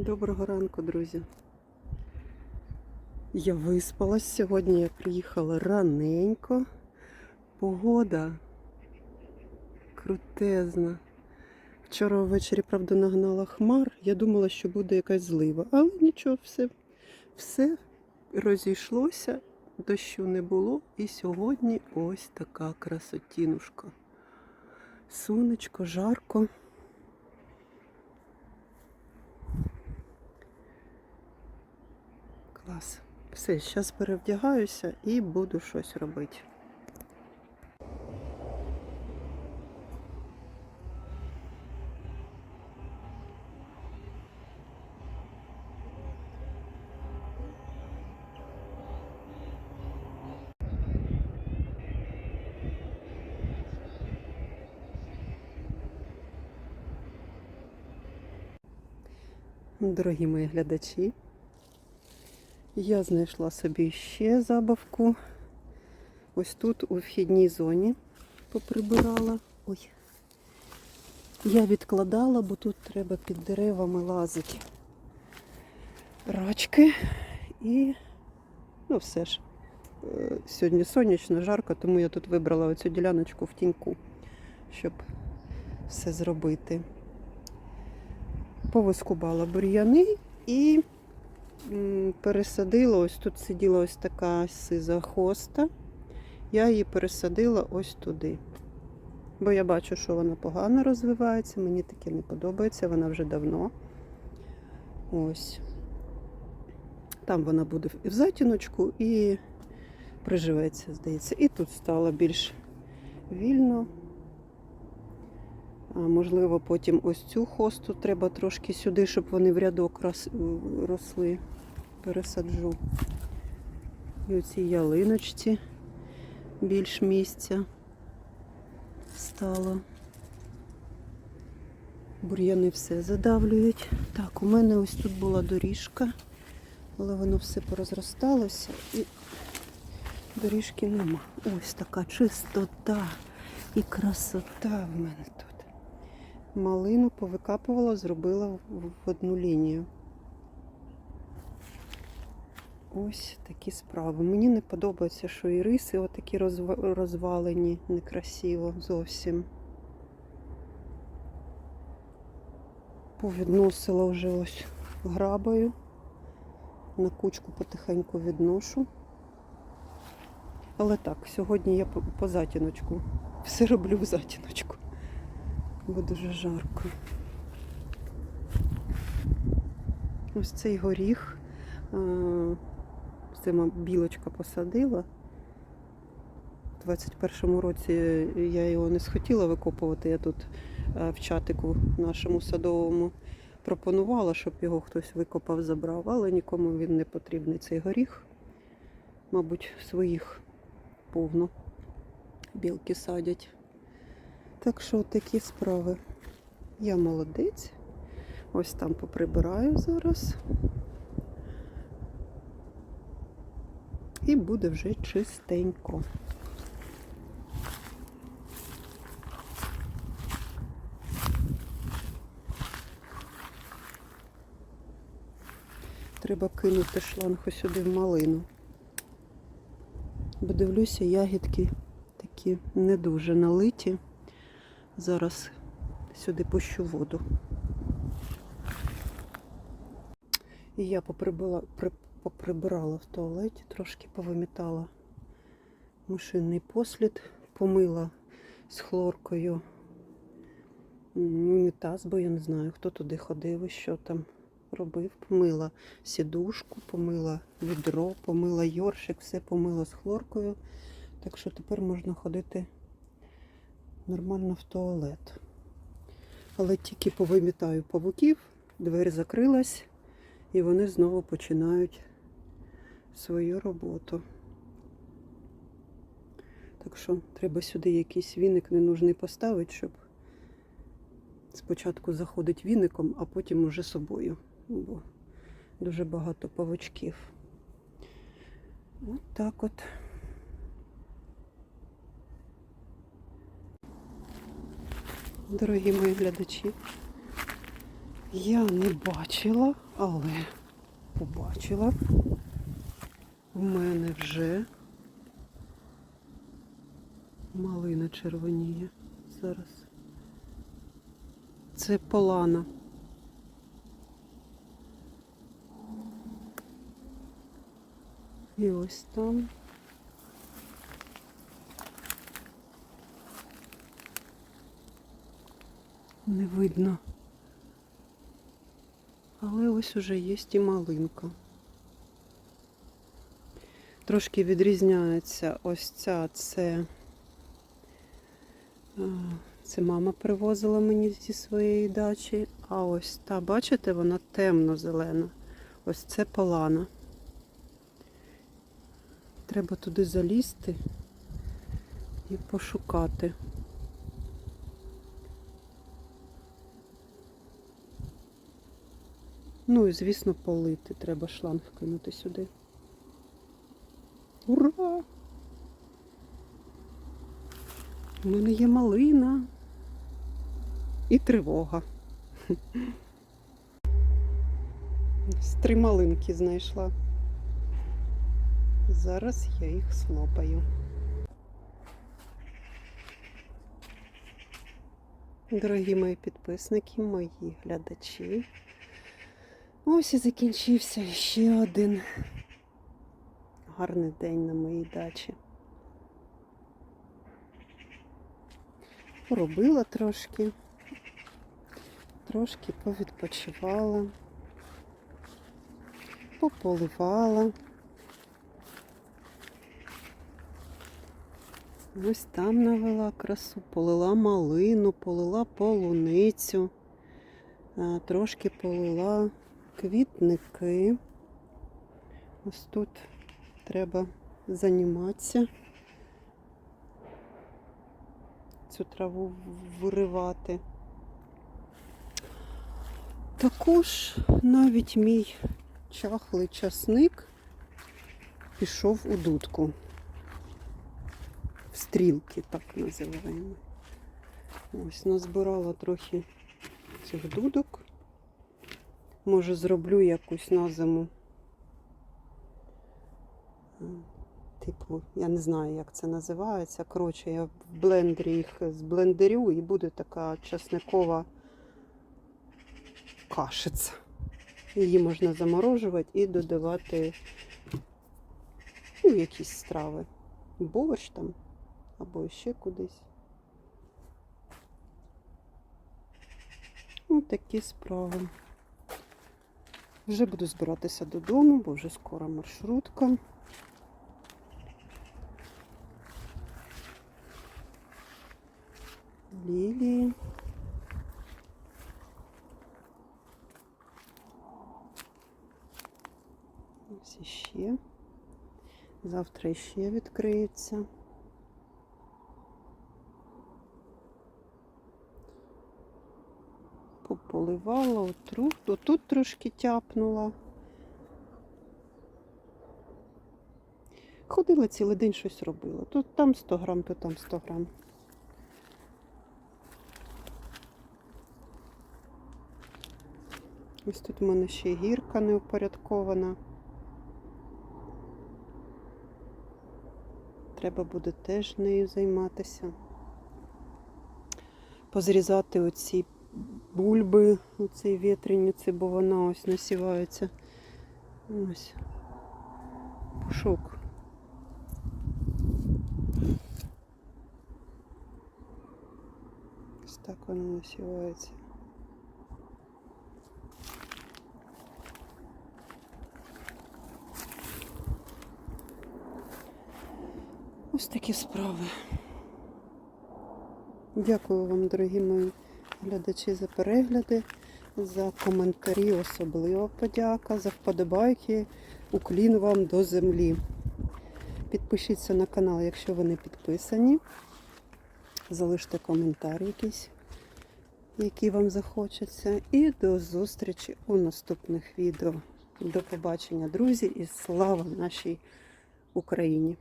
Доброго ранку, друзі. Я виспалась сьогодні. Я приїхала раненько. Погода крутезна. Вчора ввечері, правда, нагнала хмар. Я думала, що буде якась злива. Але нічого, все, все розійшлося, дощу не було. І сьогодні ось така красотінушка. Сонечко, жарко. Клас. Все, зараз перевдягаюся і буду щось робити. Дорогі мої глядачі, я знайшла собі ще забавку. Ось тут у вхідній зоні поприбирала. Ой. Я відкладала, бо тут треба під деревами лазити. Рачки і ну все ж. е, Сьогодні сонячно, жарко, тому я тут вибрала оцю діляночку в тіньку, щоб все зробити. Повискубала бур'яни і пересадила, ось тут сиділа ось така сиза хоста. Я її пересадила ось туди. Бо я бачу, що вона погано розвивається, мені таке не подобається, вона вже давно. Ось. Там вона буде і в затіночку і приживеться, здається. І тут стало більш вільно. А можливо, потім ось цю хосту треба трошки сюди, щоб вони в рядок росли. Пересаджу. І оцій ялиночці більш місця стало. Бур'яни все задавлюють. Так, у мене ось тут була доріжка, але воно все порозросталося і доріжки нема. Ось така чистота і красота в мене тут. Малину повикапувала, зробила в одну лінію. Ось такі справи. Мені не подобається, що і риси отакі розвалені, некрасиво зовсім. Повідносила вже ось грабою. На кучку потихеньку відношу. Але так, сьогодні я по затіночку. Все роблю в затіночку. Бо дуже жарко. Ось цей горіх. Це білочка посадила. У 21-му році я його не схотіла викопувати. Я тут е, в чатику нашому садовому пропонувала, щоб його хтось викопав, забрав, але нікому він не потрібний цей горіх. Мабуть, своїх повно білки садять. Так що такі справи. Я молодець. Ось там поприбираю зараз. І буде вже чистенько. Треба кинути шланг сюди в малину. Бо дивлюся, ягідки такі не дуже налиті. Зараз сюди пущу воду. І я поприбила, при, поприбирала в туалеті, трошки повимітала машинний послід, помила з хлоркою унітаз, бо я не знаю, хто туди ходив і що там робив. Помила сідушку, помила відро, помила йоршик, все помила з хлоркою. Так що тепер можна ходити нормально в туалет. Але тільки повимітаю павуків, двері закрилась, і вони знову починають свою роботу. Так що треба сюди якийсь віник ненужний поставити, щоб спочатку заходить віником, а потім уже собою. Бо дуже багато павучків. От так от. Дорогі мої глядачі, Я не бачила, але побачила. У мене вже малина червоніє зараз. Це полана. І ось там. Не видно. Але ось уже є і малинка. Трошки відрізняється ось ця, це, е, це мама привозила мені зі своєї дачі. А ось та, бачите, вона темно-зелена. Ось це полана. Треба туди залізти і пошукати. Ну і, звісно, полити. Треба шланг кинути сюди. Ура! У мене є малина і тривога. Три малинки знайшла. Зараз я їх слопаю. Дорогі мої підписники, мої глядачі. Ось і закінчився ще один гарний день на моїй дачі. Поробила трошки, трошки повідпочивала, пополивала. Ось там навела красу, полила малину, полила полуницю, трошки полила квітники. Ось тут треба займатися. Цю траву виривати. Також навіть мій чахлий часник пішов у дудку. В стрілки, так називаємо. Ось назбирала трохи цих дудок. Може, зроблю якусь на зиму. Типу, я не знаю, як це називається. Коротше, я в блендері їх зблендерю і буде така часникова кашиця. Її можна заморожувати і додавати ну, якісь страви. Борщ там або ще кудись. Ось такі справи. Вже буду збиратися додому, бо вже скоро маршрутка. Лілії. Ось іще. Завтра іще відкриється. Пополивала, отру, отут трошки тяпнула. Ходила цілий день щось робила. Тут там 100 грам, то там 100 грам. Ось тут у мене ще гірка неупорядкована. Треба буде теж нею займатися. Позрізати оці бульби, оці вітряниці, бо вона ось насівається. Ось. Пушок. Ось так вона насівається. Ось такі справи. Дякую вам, дорогі мої глядачі, за перегляди, за коментарі, особливо подяка, за вподобайки, уклін вам до землі. Підпишіться на канал, якщо ви не підписані. Залиште коментар якийсь, який вам захочеться. І до зустрічі у наступних відео. До побачення, друзі, і слава нашій Україні!